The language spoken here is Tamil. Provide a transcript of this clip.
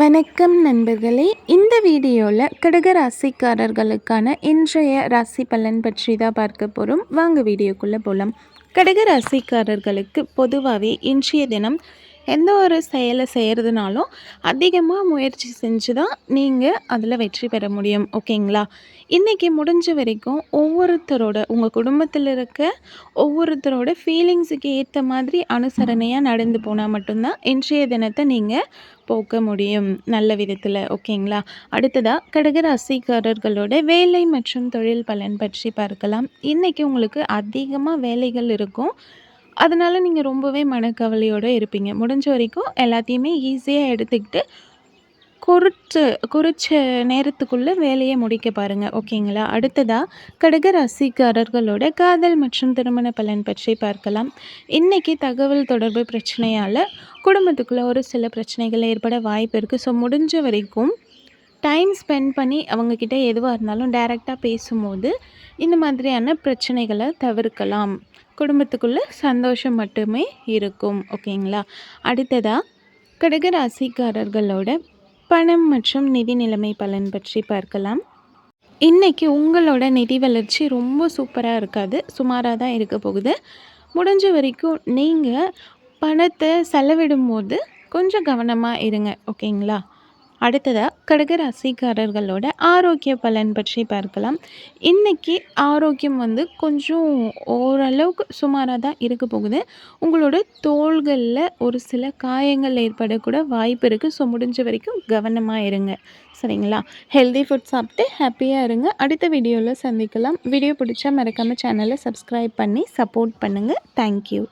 வணக்கம் நண்பர்களே. இந்த வீடியோவில் கடக ராசிக்காரர்களுக்கான இன்றைய ராசி பலன் பற்றி தான் பார்க்க போகிறோம் வாங்க வீடியோக்குள்ளே போகலாம் கடக ராசிக்காரர்களுக்கு பொதுவாகவே இன்றைய தினம் எந்த ஒரு செயலை செய்கிறதுனாலும் அதிகமாக முயற்சி செஞ்சு தான் நீங்கள் அதில் வெற்றி பெற முடியும் ஓகேங்களா? இன்றைக்கி முடிஞ்ச வரைக்கும் ஒவ்வொருத்தரோட உங்கள் குடும்பத்தில் இருக்க ஒவ்வொருத்தரோட ஃபீலிங்ஸுக்கு ஏற்ற மாதிரி அனுசரணையாக நடந்து போனால் மட்டும்தான் இன்றைய தினத்தை நீங்கள் போக்க முடியும் நல்ல விதத்தில் ஓகேங்களா? அடுத்ததாக கடகராசிக்காரர்களோட வேலை மற்றும் தொழில் பலன் பற்றி பார்க்கலாம். இன்றைக்கி உங்களுக்கு அதிகமாக வேலைகள் இருக்கும். அதனால் நீங்கள் ரொம்பவே மனக்கவலையோடு இருப்பீங்க. முடிஞ்ச வரைக்கும் எல்லாத்தையுமே ஈஸியாக எடுத்துக்கிட்டு குறிச்சு குறிச்ச நேரத்துக்குள்ளே வேலையை முடிக்க பாருங்கள் ஓகேங்களா? அடுத்ததாக கடக ராசிக்காரர்களோட காதல் மற்றும் திருமண பலன் பற்றி பார்க்கலாம். இன்றைக்கி தகவல் தொடர்பு பிரச்சனையால் குடும்பத்துக்குள்ளே ஒரு சில பிரச்சனைகள் ஏற்பட வாய்ப்பு இருக்குது ஸோ முடிஞ்ச வரைக்கும் டைம் ஸ்பெண்ட் பண்ணி அவங்கக்கிட்ட எதுவாக இருந்தாலும் டைரெக்டாக பேசும்போது இந்த மாதிரியான பிரச்சனைகளை தவிர்க்கலாம். குடும்பத்துக்குள்ளே சந்தோஷம் மட்டுமே இருக்கும் ஓகேங்களா? அடுத்ததாக கடகராசிக்காரர்களோட பணம் மற்றும் நிதி நிலைமை பலன் பற்றி பார்க்கலாம். இன்றைக்கி உங்களோட நிதி வளர்ச்சி ரொம்ப சூப்பராக இருக்காது சுமாராக தான் இருக்க போகுது. முடிஞ்ச வரைக்கும் நீங்கள் பணத்தை செலவிடும் போது கொஞ்சம் கவனமாக இருங்க ஓகேங்களா? அடுத்ததாக கடகராசிக்காரர்களோட ஆரோக்கிய பலன் பற்றி பார்க்கலாம். இன்றைக்கி ஆரோக்கியம் வந்து கொஞ்சம் ஓரளவுக்கு சுமாராக தான் இருக்க போகுது. உங்களோட தோள்களில் ஒரு சில காயங்கள் ஏற்படக்கூட வாய்ப்பு இருக்குது ஸோ முடிஞ்ச வரைக்கும் கவனமாக இருங்க. சரிங்களா? ஹெல்தி ஃபுட் சாப்பிட்டு ஹாப்பியாக இருங்க. அடுத்த வீடியோவில் சந்திக்கலாம். வீடியோ பிடிச்சா மறக்காமல் சேனலை சப்ஸ்கிரைப் பண்ணி சப்போர்ட் பண்ணுங்கள் தேங்க்யூ